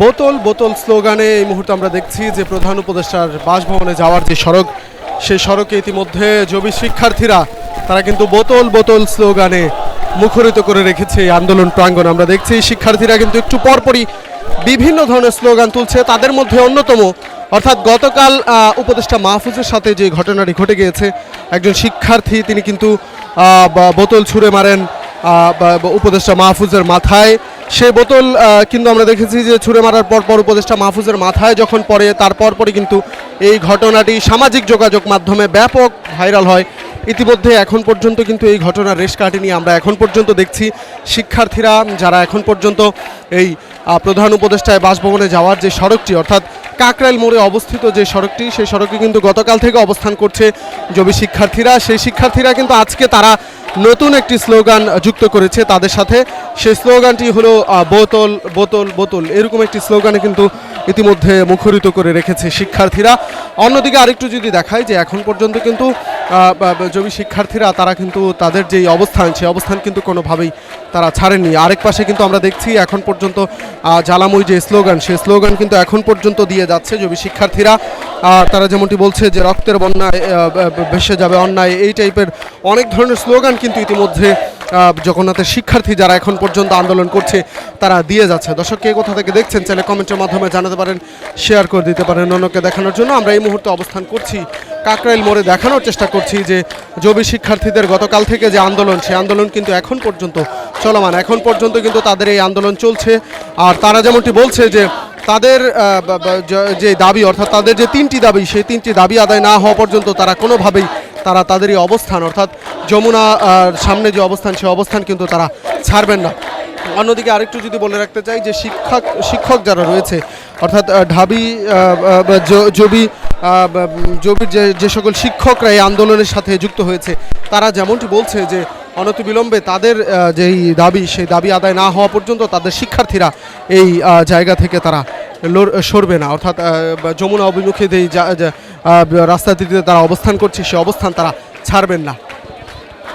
বোতল বোতল স্লোগানে এই মুহূর্তে আমরা দেখছি যে প্রধান উপদেষ্টার বাসভবনে যাওয়ার যে সড়ক, সেই সড়কে ইতিমধ্যে জবি শিক্ষার্থীরা, তারা কিন্তু বোতল বোতল স্লোগানে মুখরিত করে রেখেছে এই আন্দোলন প্রাঙ্গণ। আমরা দেখছি শিক্ষার্থীরা কিন্তু একটু পরপরই বিভিন্ন ধরনের স্লোগান তুলছে, তাদের মধ্যে অন্যতম। অর্থাৎ গতকাল উপদেষ্টা মাহফুজের সাথে যে ঘটনাটি ঘটে গিয়েছে, একজন শিক্ষার্থী তিনি কিন্তু বোতল ছুঁড়ে মারেন উপদেষ্টা মাহফুজের মাথায়। সে বোতল কিন্তু আমরা দেখেছি যে ছুঁড়ে মারার পর পর উপদেষ্টা মাহফুজের মাথায় যখন পড়ে, তারপর পরই কিন্তু এই ঘটনাটি সামাজিক যোগাযোগ মাধ্যমে ব্যাপক ভাইরাল হয়। ইতিমধ্যে এখন পর্যন্ত কিন্তু এই ঘটনার রেশ কাটেনি আমরা এখন পর্যন্ত দেখছি। শিক্ষার্থীরা যারা এখন পর্যন্ত এই প্রধান উপদেষ্টায় বাসভবনে যাওয়ার যে সড়কটি, অর্থাৎ কাকরাইল মোড়ে অবস্থিত যে সড়কটি, সেই সড়কে কিন্তু গতকাল থেকে অবস্থান করছে জবি শিক্ষার্থীরা। সেই শিক্ষার্থীরা কিন্তু আজকে তারা নতুন একটি স্লোগান যুক্ত করেছে তাদের সাথে। সেই স্লোগানটি হলো বোতল বোতল বোতল। এরকম একটি স্লোগানে কিন্তু ইতিমধ্যে মুখরিত করে রেখেছে শিক্ষার্থীরা। অন্যদিকে আরেকটু যদি দেখায় যে এখন পর্যন্ত কিন্তু জবি শিক্ষার্থীরা, তারা কিন্তু তাদের যেই অবস্থান, সেই অবস্থান কিন্তু কোনোভাবেই তারা ছাড়েননি। আরেক পাশে কিন্তু আমরা দেখছি এখন পর্যন্ত জ্বালাময় যে স্লোগান, সেই স্লোগান কিন্তু এখন পর্যন্ত দিয়ে যাচ্ছে জবি শিক্ষার্থীরা। তারা যেমনটি বলছে যে, রক্তের বন্যায় ভেসে যাবে অন্যায়, এই টাইপের অনেক ধরনের স্লোগান কিন্তু ইতিমধ্যে জগন্নাথের শিক্ষার্থী যারা এখন পর্যন্ত আন্দোলন করছে, তারা দিয়ে যাচ্ছে। দর্শক, কে কোথা থেকে দেখছেন, চাইলে কমেন্টের মাধ্যমে জানাতে পারেন শেয়ার করে দিতে পারেন অন্যকে দেখানোর জন্য। আমরা এই মুহূর্তে অবস্থান করছি কাকরাইল মোড়ে দেখানোর চেষ্টা করছি যে জবি শিক্ষার্থীদের গতকাল থেকে যে আন্দোলন, সেই আন্দোলন কিন্তু এখন পর্যন্ত চলমান। এখন পর্যন্ত কিন্তু তাদের এই আন্দোলন চলছে। আর তারা যেমনটি বলছে যে তাদের য- দাবি, অর্থাৎ তাদের যে তিনটি দাবি, সেই তিনটি দাবি আদায় না হওয়া পর্যন্ত তারা কোনোভাবেই তারা তাদের এই অবস্থান, অর্থাৎ যমুনা সামনে যে অবস্থান সেই অবস্থান কিন্তু তারা ছাড়বেন না। অন্যদিকে আরেকটু যদি বলে রাখতে চাই যে শিক্ষক শিক্ষক যারা রয়েছে, অর্থাৎ ঢাবি জবি জবির যে যে সকল শিক্ষকরা এই আন্দোলনের সাথে যুক্ত হয়েছে, তারা যেমনটি বলছে যে, অনতিবিলম্বে তাদের যেই দাবি, সেই দাবি আদায় না হওয়া পর্যন্ত তাদের শিক্ষার্থীরা এই জায়গা থেকে তারা সরবে না। অর্থাৎ যমুনা অভিমুখে যেই রাস্তাটিতে তারা অবস্থান করছে, সে অবস্থান তারা ছাড়বেন না।